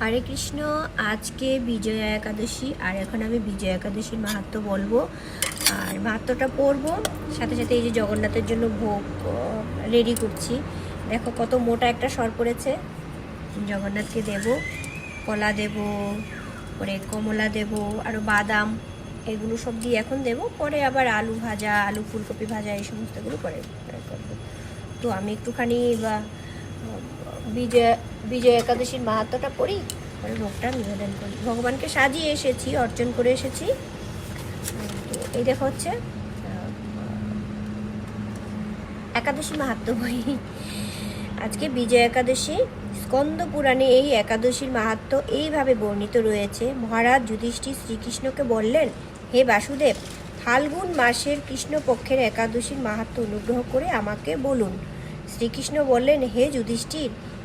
হরে কৃষ্ণ, আজকে বিজয়া একাদশী, আর এখন আমি বিজয়া একাদশীর মাহাত্ম বলব। আর মাহাত্মটা পড়ব, সাথে সাথে এই যে জগন্নাথের জন্য ভোগ রেডি করছি। দেখো কত মোটা একটা সর পড়েছে। জগন্নাথকে দেব, কলা দেব, পরে কমলা দেব আরও বাদাম, এগুলো সব দিয়ে এখন দেব। পরে আবার আলু ভাজা, আলু ফুলকপি ভাজা, এই সমস্তগুলো পরে পরে করব। তো আমি একটুখানি বা বিজয় বিজয় একাদশীর মাহাত্মটা পড়ি পরে ভোগটা নিবেদন করি। ভগবানকে সাজিয়ে এসেছি অর্জন করে এসেছি। এই দেখো হচ্ছে একাদশী মাহাত্ম বই আজকে বিজয় একাদশী, স্কন্দ পুরাণে এই একাদশীর মাহাত্ম এইভাবে বর্ণিত রয়েছে। মহারাজ যুধিষ্ঠির শ্রীকৃষ্ণকে বললেন, হে বাসুদেব, ফাল্গুন মাসের কৃষ্ণপক্ষের একাদশীর মাহাত্ম অনুগ্রহ করে আমাকে বলুন। শ্রীকৃষ্ণ বললেন, হে যুধিষ্ঠির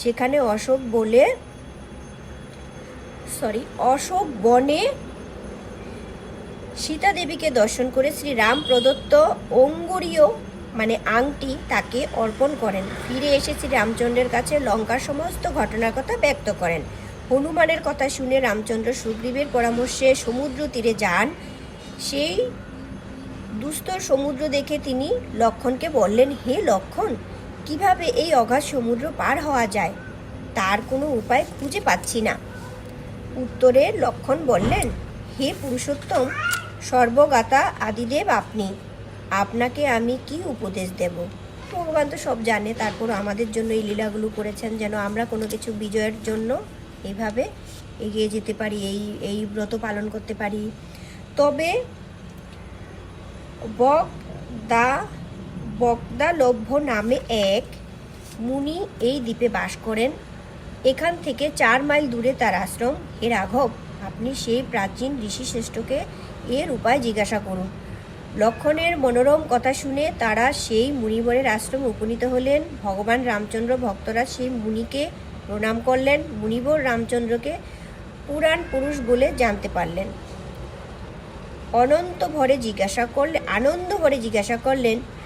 সেখানে অশোক বলে সরি অশোক বনে সীতা দেবীকে দর্শন করে শ্রী রাম প্রদত্ত অঙ্গুরীয় মানে আংটি তাকে অর্পণ করেন। ফিরে এসে শ্রী রামচন্দ্রের কাছে লঙ্কার সমস্ত ঘটনার কথা ব্যক্ত করেন। হনুমানের কথা শুনে রামচন্দ্র সুগ্রীবের পরামর্শে সমুদ্র তীরে যান। সেই দুস্তর সমুদ্র দেখে তিনি লক্ষণকে বললেন, হে লক্ষণ কীভাবে এই অগাধ সমুদ্র পার হওয়া যায়, তার কোনো উপায় খুঁজে পাচ্ছি না। উত্তরে লক্ষণ বললেন, হে পুরুষোত্তম সর্বগাতা আদিদেব আপনি, আপনাকে আমি কি উপদেশ দেব? ভগবান তো সব জানে, তারপর আমাদের জন্য এই লীলাগুলো করেছেন, যেন আমরা কোনো কিছু বিজয়ের জন্য এইভাবে এগিয়ে যেতে পারি, এই এই ব্রত পালন করতে পারি। তবে বকদা বকদালভ্য নামে এক মুনি এই দ্বীপে বাস করেন। এখান থেকে চার মাইল দূরে তার আশ্রম। হে রাঘব, আপনি সেই প্রাচীন ঋষি শ্রেষ্ঠকে এর উপায় জিজ্ঞাসা করুন। লক্ষণের মনোরম কথা শুনে তারা সেই মুনিবরের আশ্রমে উপনীত হলেন। ভগবান রামচন্দ্র ভক্তরা সেই মুনিকে প্রণাম করলেন। মুনিবর রামচন্দ্রকে পুরাণ পুরুষ বলে জানতে পারলেন। অনন্ত ভরে জিজ্ঞাসা করলে আনন্দ ভরে জিজ্ঞাসা করলেন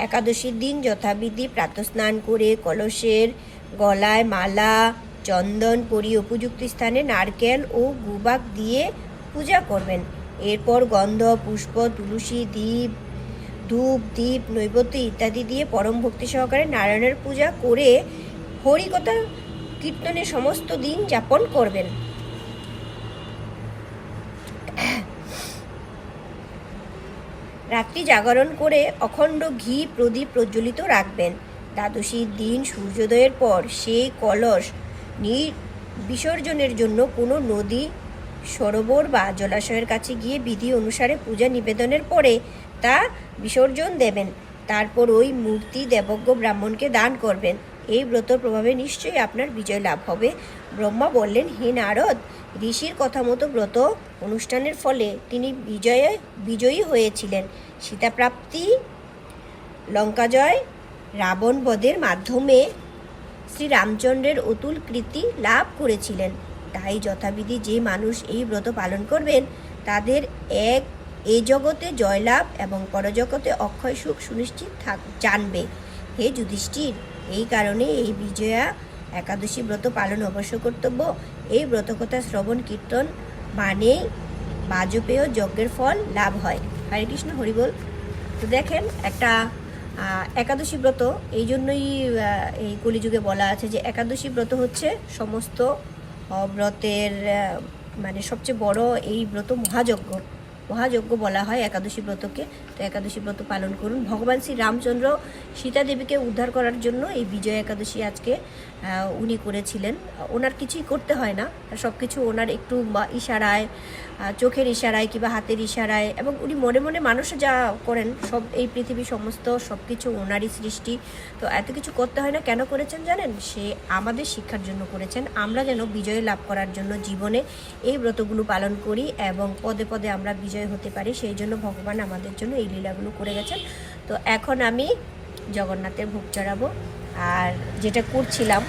একাদশীর দিন যথাবিধি প্রাতস্নান করে কলসের গলায় মালা, চন্দন, পরি উপযুক্ত স্থানে নারকেল ও গুবাক দিয়ে পূজা করবেন। এরপর গন্ধ, পুষ্প, তুলসী দ্বীপ ধূপ দ্বীপ নৈবত্য ইত্যাদি দিয়ে পরম ভক্তি সহকারে নারায়ণের পূজা করে হরিকথা কীর্তনে সমস্ত দিন যাপন করবেন। রাত্রি জাগরণ করে অখণ্ড ঘি প্রদীপ প্রজ্বলিত রাখবেন। দ্বাদশীর দিন সূর্যোদয়ের পর সেই কলস বিসর্জনের জন্য কোনো নদী, সরোবর বা জলাশয়ের কাছে গিয়ে বিধি অনুসারে পূজা নিবেদনের পরে তা বিসর্জন দেবেন। তারপর ওই মূর্তি দেবজ্ঞ ব্রাহ্মণকে দান করবেন। এই ব্রতর প্রভাবে নিশ্চয়ই আপনার বিজয় লাভ হবে। ব্রহ্মা বললেন, হে নারদ, ঋষির কথা মতো ব্রত অনুষ্ঠানের ফলে তিনি বিজয়ে, বিজয়ী হয়েছিলেন। সীতাপ্রাপ্তি, লঙ্কাজয় রাবণ বধের মাধ্যমে শ্রী রামচন্দ্রের অতুল কৃতি লাভ করেছিলেন। তাই যথাবিধি যে মানুষ এই ব্রত পালন করবেন, তাদের এক, এ জগতে জয়লাভ এবং পরজগতে অক্ষয় সুখ সুনিশ্চিত থাক, জানবে। হে যুধিষ্ঠির এই কারণে এই বিজয়া একাদশী ব্রত পালন অবশ্য কর্তব্য। এই ব্রতকথা শ্রবণ, কীর্তন মানেই বাজপেয় যজ্ঞের ফল লাভ হয়। হরে কৃষ্ণ হরিবল তো দেখেন একটা একাদশী ব্রত, এই জন্যই এই কলিযুগে বলা আছে যে একাদশী ব্রত হচ্ছে সমস্ত ব্রতের মানে সবচেয়ে বড় এই ব্রত মহাযজ্ঞ। মহাযজ্ঞ বলা হয় একাদশী ব্রতকে। তো একাদশী ব্রত পালন করুন। ভগবান শ্রী রামচন্দ্র সীতা দেবীকে উদ্ধার করার জন্য এই বিজয় একাদশী আজকে উনি করেছিলেন। ওনার কিছুই করতে হয় না। সব কিছু ওনার একটু ইশারায় চোখের ইশারায় কিংবা হাতের ইশারায় এবং উনি মনে মনে মানুষে যা করেন, সব এই পৃথিবী সমস্ত সব কিছু ওনারই সৃষ্টি। তো এত কিছু করতে হয় না, কেন করেছেন জানেন? সে আমাদের শিক্ষার জন্য করেছেন। আমরা যেন বিজয় লাভ করার জন্য জীবনে এই ব্রতগুলো পালন করি এবং পদে পদে আমরা বিজয় হতে পারি, সেই জন্য ভগবান আমাদের জন্য এই লীলাগুলো করে গেছেন। তো এখন আমি জগন্নাথের ভোগ চড়াবো। আর যেটা করছিলাম,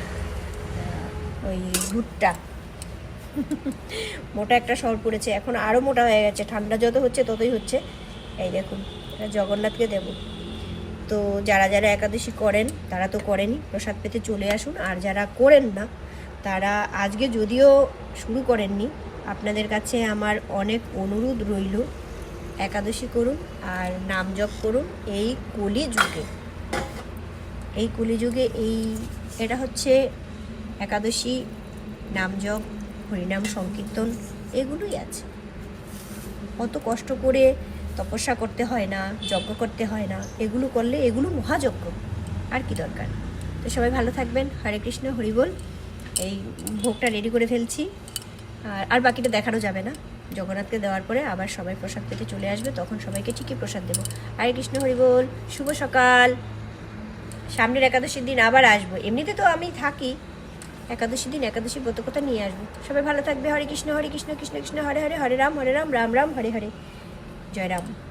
ওই ভুট্টা। মোটা একটা সর পড়েছে, এখন আরও মোটা হয়ে গেছে, ঠান্ডা যত হচ্ছে ততই হচ্ছে। এই দেখুন, এটা জগন্নাথকে দেব। তো যারা যারা একাদশী করেন, তারা তো করেনই প্রসাদ পেতে চলে আসুন। আর যারা করেন না, তারা আজকে যদিও শুরু করেননি, আপনাদের কাছে আমার অনেক অনুরোধ রইল। একাদশী করুন আর নাম জপ করুন, এই কলি যুগে এই কলিযুগে এই, এটা হচ্ছে একাদশী, নাম জপ হরিনাম, সংকীর্তন, এগুলোই আছে। অত কষ্ট করে তপস্যা করতে হয় না, যজ্ঞ করতে হয় না, এগুলো করলে এগুলো মহাযজ্ঞ, আর কি দরকার? তো সবাই ভালো থাকবেন। হরে কৃষ্ণ হরিবল এই ভোগটা রেডি করে ফেলছি। আর আর বাকিটা দেখানো যাবে না। জগন্নাথকে দেওয়ার পরে আবার সবাই প্রসাদ পেতে চলে আসবে, তখন সবাইকে ঠিকই প্রসাদ দেবো। হরে কৃষ্ণ হরিবল শুভ সকাল। সামনের একাদশীর দিন আবার আসব। এমনিতে তো আমি থাকি একাদশী দিন, একাদশী ব্রতকথা নিয়ে আসব। সবাই ভালো থাকবে। হরে কৃষ্ণ হরে কৃষ্ণ কৃষ্ণ কৃষ্ণ, হরে হরে হরে, রাম হরে, রাম রাম রাম, হরে হরে। জয় রাম।